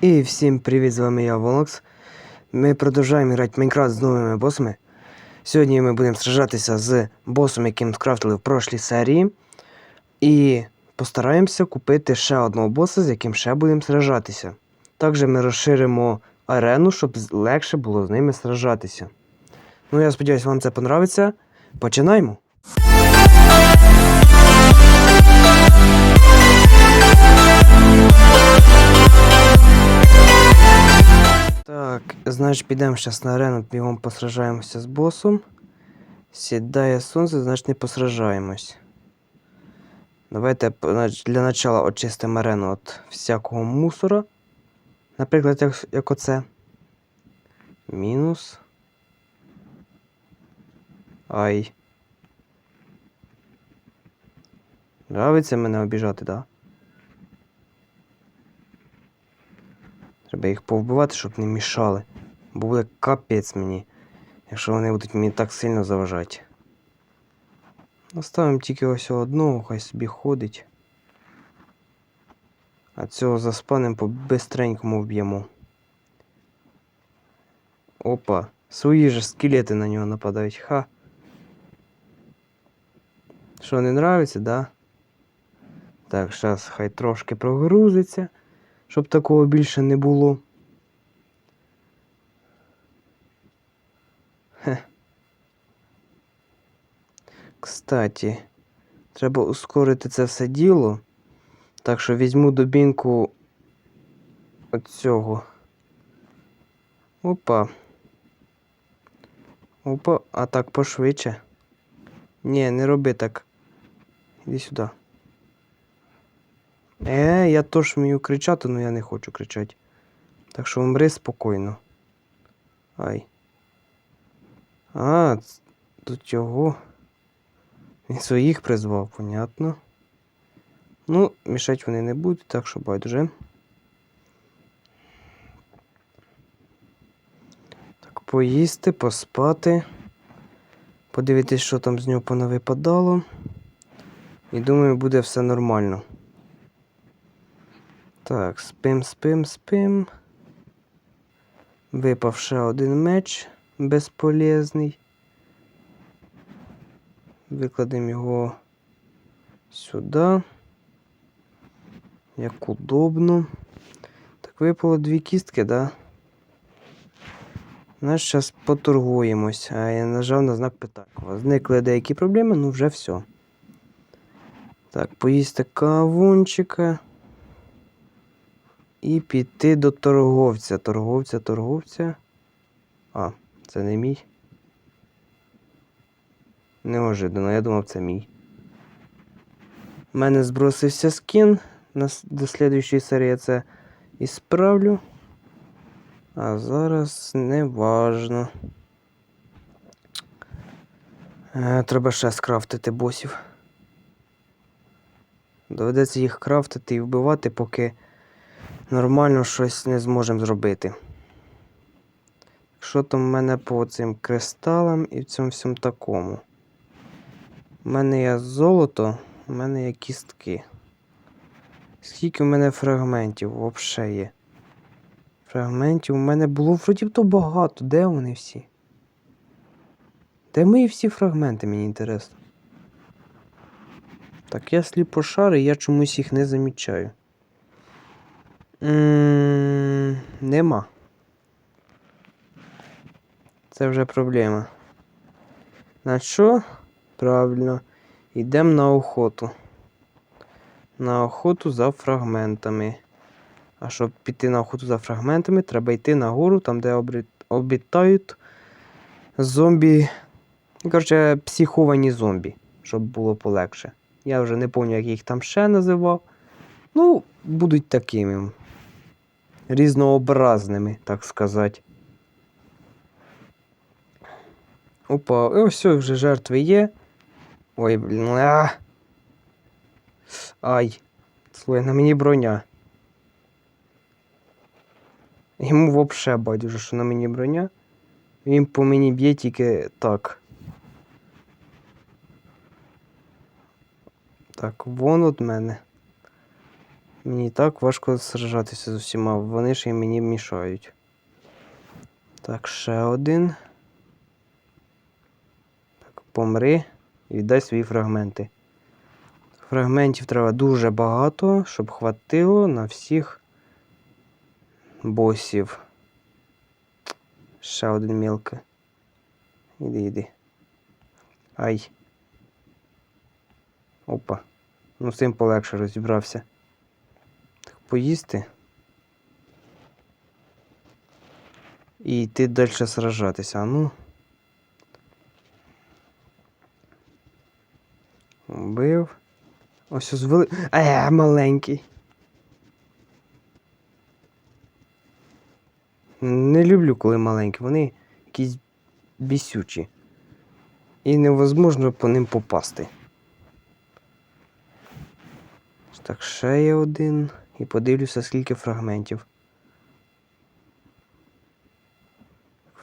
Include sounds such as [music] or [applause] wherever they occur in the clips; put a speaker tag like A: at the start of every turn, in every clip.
A: І всім привіт, з вами я Волокс. Ми продовжуємо грати в Майнкрафт з новими босами. Сьогодні ми будемо сражатися з босом, яким скрафтили в прошлій серії. І постараємося купити ще одного боса, з яким ще будемо сражатися. Також ми розширимо арену, щоб легше було з ними сражатися. Ну, я сподіваюся, вам це понравиться. Починаємо! Значить, підемо зараз на арену, бігом посражаємося з босом. Сідає сонце, значить не посражаємось. Давайте для начала очистимо арену від всякого мусора. Наприклад, як, як оце. Мінус. Ай. Нравиться мене обіжати? Да? Треба їх повбивати, щоб не мішали. Буде капець мені, якщо вони будуть мені так сильно заважати. Оставимо тільки ось одного, хай собі ходить. А цього заспанем по бистренькому вб'ємо. Опа, свої ж скелети на нього нападають, ха. Що, не нравиться, да? Так, зараз хай трошки прогрузиться щоб такого більше не було. Хе. Кстати, треба ускорити це все діло. Так що візьму дубінку от цього. Опа. Опа, а так пошвидше. Ні, не роби так. Іди сюди. Е, я теж вмію кричати, але я не хочу кричати. Так що умри спокійно. Ай. А, тут його. Він своїх призвав, понятно. Ну, мішати вони не будуть, так що байдуже. Так, поїсти, поспати. Подивитись, що там з нього понавипадало. І думаю, буде все нормально. Так, спим, спим, спим. Випав ще один меч безполезний. Викладемо його сюди. Як удобно. Так, випало дві кістки, да? Нас зараз поторгуємось, а я нажав на знак питання. Зникли деякі проблеми, ну вже все. Так, поїсти кавунчика. І піти до торговця. Торговця, торговця. А, це не мій. Неожиданно, я думав, це мій. У мене збросився скін. До слідуючої серії я це ісправлю. А зараз не важно. Е, треба ще скрафтити босів. Доведеться їх крафтити і вбивати, поки нормально щось не зможемо зробити. Що там в мене по цим кристалам і в цьому всьому такому? У мене є золото, у мене є кістки. Скільки в мене фрагментів взагалі є? Фрагментів у мене було вроді то багато. Де вони всі? Де мої всі фрагменти, мені інтересно. Так, я сліпошарий, я чомусь їх не замічаю. М, Нема. Це вже проблема. На що? Правильно. Йдемо на охоту. На охоту за фрагментами. А щоб піти на охоту за фрагментами, треба йти нагору, там, де обітають зомбі. Коротше, психовані зомбі, щоб було полегше. Я вже не пам'ятаю, як їх там ще називав. Ну, будуть такими різнообразними, так сказати. Опа, і ось вже жертви є. Ой, блін. А! Ай. Слухай, на мені броня. Йому взагалі байдуже, що на мені броня. Він по мені б'є тільки так. Так, вон від мене. Мені так важко сражатися з усіма, вони ж і мені мішають. Так, ще один. Помри і віддай свої фрагменти. Фрагментів треба дуже багато, щоб хватило на всіх босів. Ще один мілкий. Іди, іди. Ай. Опа. Ну, з цим полегше розібрався. Так, поїсти. І йти далі сражатися. А ну. Убив. Ось ось вели... Е, маленький. Не люблю, коли маленькі. Вони якісь бісючі. І невозможно по ним попасти. Так, ще є один. І подивлюся, скільки фрагментів.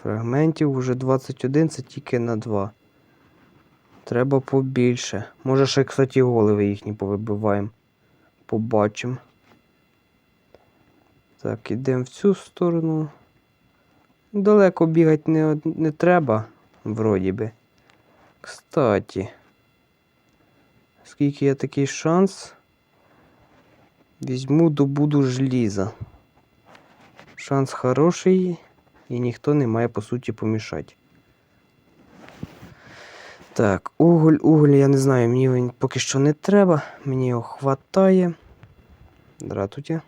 A: Фрагментів уже 21, це тільки на 2. Треба побільше. Може ще, кстати, голови їхні повибиваємо. Побачимо. Так, ідемо в цю сторону. Далеко бігати не, не треба, вроді би. Кстати. Скільки є такий шанс? Візьму добуду желіза. Шанс хороший, і ніхто не має по суті помішати. Так, уголь, уголь, я не знаю, мені він поки що не треба, мені його хватає. Дратуті.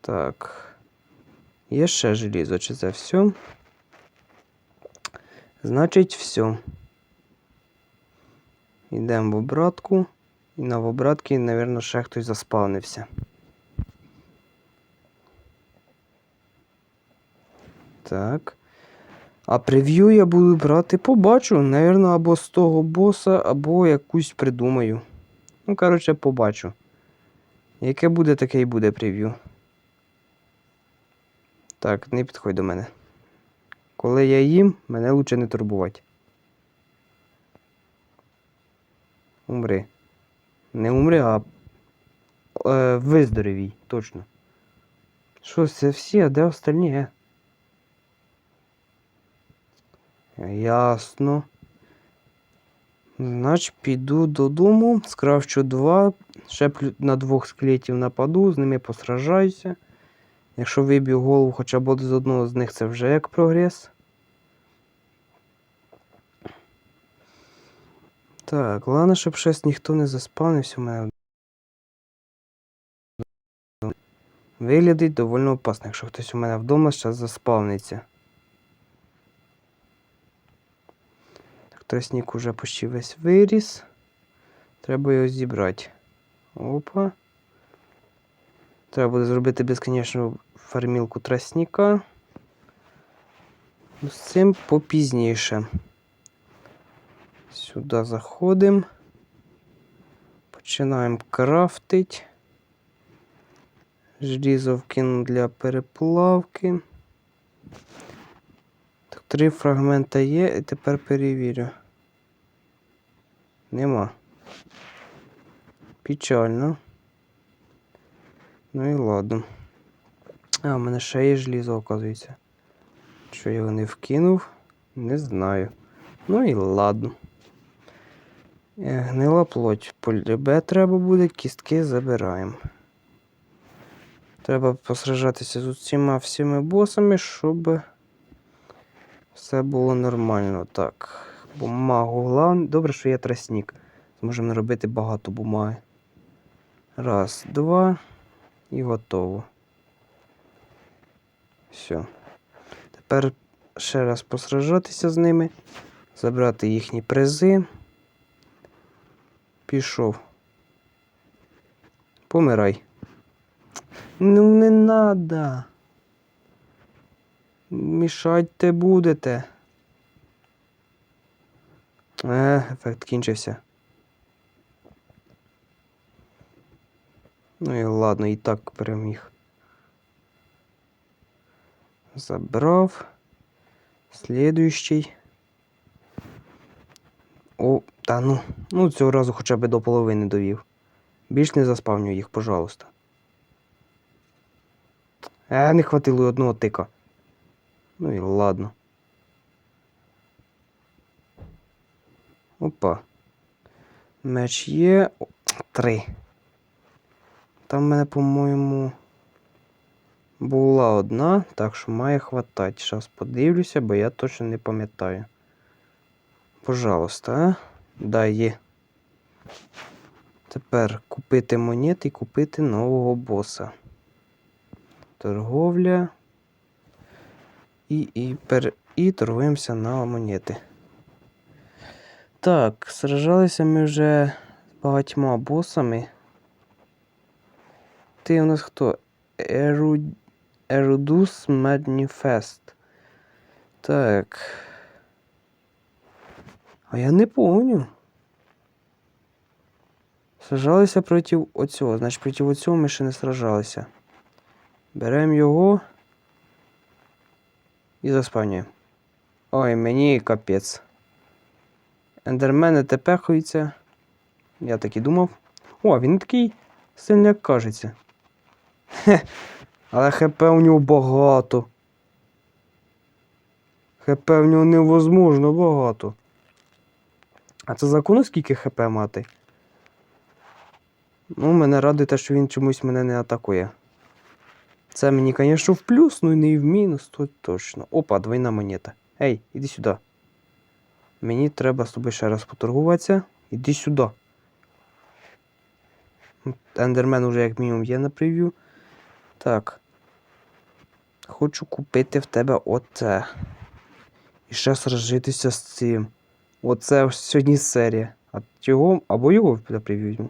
A: Так. Є ще желізо, чи це все? Значить, все. Йдемо в обратку. І на обратці, мабуть, ще хтось заспавнився. Так. А прев'ю я буду брати, побачу. Навірно, або з того боса, або якусь придумаю. Ну, коротше, побачу. Яке буде, таке і буде прев'ю. Так, не підходь до мене. Коли я їм, мене лучше не турбувати. Умри. Не умри, а е, виздоровій, точно. Що, це всі, а де остальні? Е? Ясно. Значить, піду додому, скрафчу два, ще на двох скелетів нападу, з ними посражаюся. Якщо виб'ю голову хоча б з одного з них, це вже як прогрес. Так, головне, щоб щось ніхто не заспавнився у мене. Виглядить доволі опасно, якщо хтось у мене вдома зараз заспавниться. Тростник уже почти весь виріс. Треба його зібрати. Опа. Треба буде зробити безконечну фармілку тростника. Ну, З цим попізніше. Сюди заходимо. Починаємо крафтить. Желізо вкину для переплавки. Так, три фрагмента є, і тепер перевірю. Нема. Печально. Ну і ладно. А, у мене ще є желізо, оказується. Що я його не вкинув, не знаю. Ну і ладно. Е, Гнила плоть. Полюбе треба буде, кістки забираємо. Треба посражатися з усіма всіми босами, щоб все було нормально. Так. Бумагу головне. Добре, що є тростник. Зможемо наробити багато бумаги. Раз, два. І готово. Все. Тепер ще раз посражатися з ними, забрати їхні призи. Пішов. Помирай. Ну не надо. Мішайте будете. Е, ефект кінчився. Ну і ладно, і так переміг. Забрав. Слідуючий. О, та ну. Ну, цього разу хоча б до половини довів. Більш не заспавнюй їх, пожалуйста. Е, не хватило одного тика. Ну і ладно. Опа. Меч є. Три. Там в мене, по-моєму, була одна, так що має хватати. Зараз подивлюся, бо я точно не пам'ятаю. Пожалуйста, а? Да, є. Тепер купити монет і купити нового боса. Торговля. І, і, пер... і торгуємося на монети. Так, сражалися ми вже з багатьма босами. Ти у нас хто? Еру... Ерудус Медніфест. Так. А я не помню. Сражалися проти оцього. Значить, проти оцього ми ще не сражалися. Беремо його і заспавнюємо. Ой, мені капець. Ендермени тепехаються. Я так і думав. О, він такий сильний, як кажеться. Хе. Але ХП у нього багато. ХП в нього невозможно багато. А це законно скільки ХП мати? Ну, мене радує те, що він чомусь мене не атакує. Це мені, звісно, в плюс, ну і не в мінус, то точно. Опа, двойна монета. Ей, іди сюди. Мені треба з тобою ще раз поторгуватися. Іди сюди. Ендермен уже як мінімум є на прев'ю. Так. Хочу купити в тебе оце. І ще сражитися з цим. Оце сьогодні серія. А його або його на прев'ю.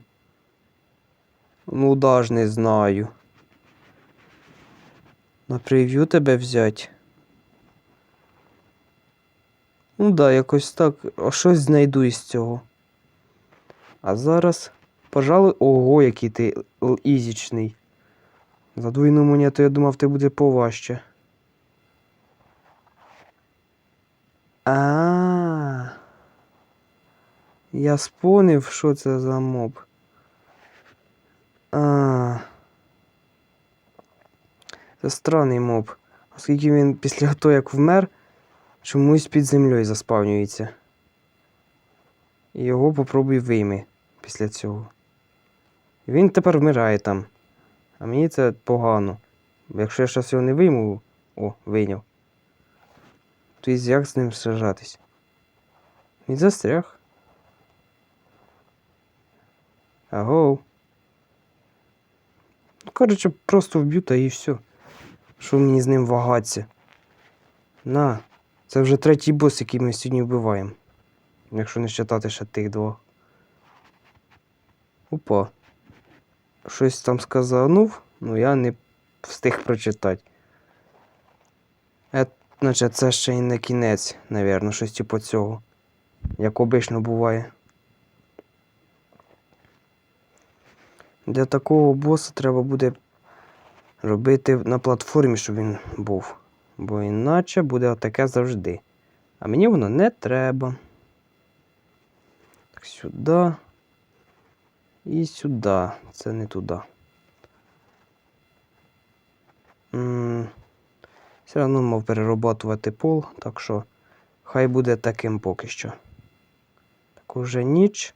A: Ну, даже не знаю. На прев'ю тебе взять. Ну да, якось так. Щось знайду із цього. А зараз, пожалуй, ого, який ти ізічний. За двойну монету я думав, ти буде поважче. А. Я спонив, що це за моб. А. Це странний моб. Оскільки він після того, як вмер, чомусь під землею заспавнюється. І його попробуй вийми після цього. Він тепер вмирає там. А мені це погано. Бо якщо я зараз його не вийму, о, вийняв. То і як з ним сражатись? Він застряг. Агоу. Ну, коротше, просто вб'ю та і все. Що мені з ним вагатися? На, це вже третій бос, який ми сьогодні вбиваємо. Якщо не вважати ще тих двох. Опа. Щось там сказанув, ну я не встиг прочитати. Е, значить, це ще й не кінець, навірно, щось типу цього. Як обично буває. Для такого боса треба буде робити на платформі, щоб він був. Бо іначе буде таке завжди. А мені воно не треба. Так, сюди. І сюди. Це не туди. Все одно мав перерабатувати пол, так що хай буде таким поки що. Так уже ніч.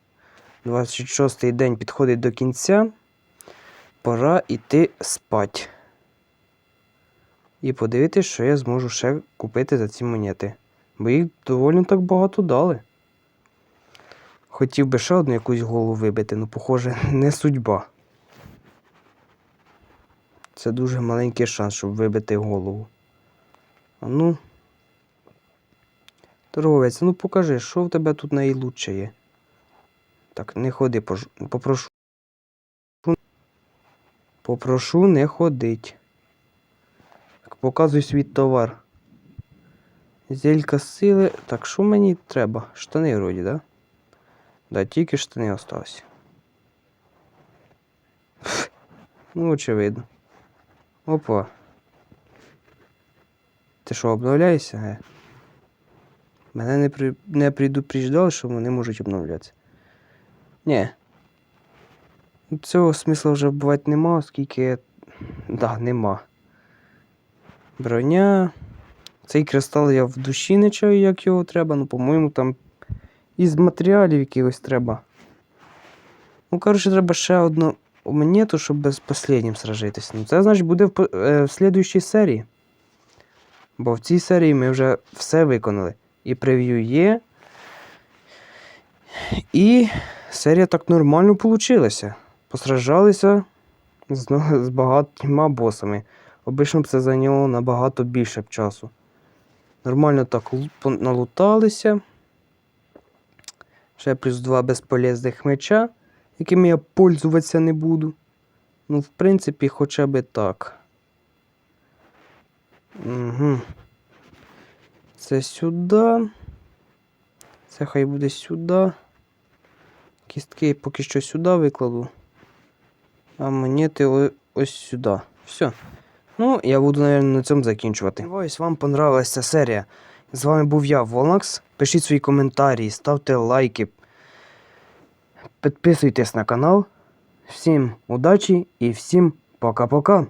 A: 26-й день підходить до кінця. Пора йти спать. І подивитись, що я зможу ще купити за ці монети. Бо їх доволі так багато дали. Хотів би ще одну якусь голову вибити, ну, похоже, [laughs] не судьба. Це дуже маленький шанс, щоб вибити голову. А ну. Торговець, ну покажи, що в тебе тут найлучше є. Так, не ходи, попрошу. Попрошу не ходить. Показуй свій товар. Зелька сили. Так, що мені треба? Штани вроді, да? Да, тільки штани осталось. Ну, очевидно. Опа. Ти що, обновляєшся? Ге? Мене не, при... не предупреждали, що вони можуть обновлятися. Ні. Цього смисла вже вбивати нема, оскільки. Да, нема. Броня. Цей кристал я в душі не чаю, як його треба, ну, по-моєму, там із матеріалів якихось треба. Ну, коротше, треба ще одну монету, щоб без последнім сражитись. Ну, це, значить, буде в, е, в слідуючій серії. Бо в цій серії ми вже все виконали. І прев'ю є. І серія так нормально получилася. Посражалися з, но- з багатьма босами. Обично б це зайняло набагато більше б часу. Нормально так налуталися. Ще плюс два безполезних меча, якими я пользуватися не буду. Ну, в принципі, хоча б так. Угу. Це сюди. Це хай буде сюди. Кістки поки що сюди викладу. А монети ось сюди. Все. Ну, я буду, мабуть, на цьому закінчувати. Сподіваюсь, вам понравилася ця серія. З вами був я, Волнакс. Пишіть свої коментарі, ставте лайки. Підписуйтесь на канал. Всім удачі і всім пока-пока.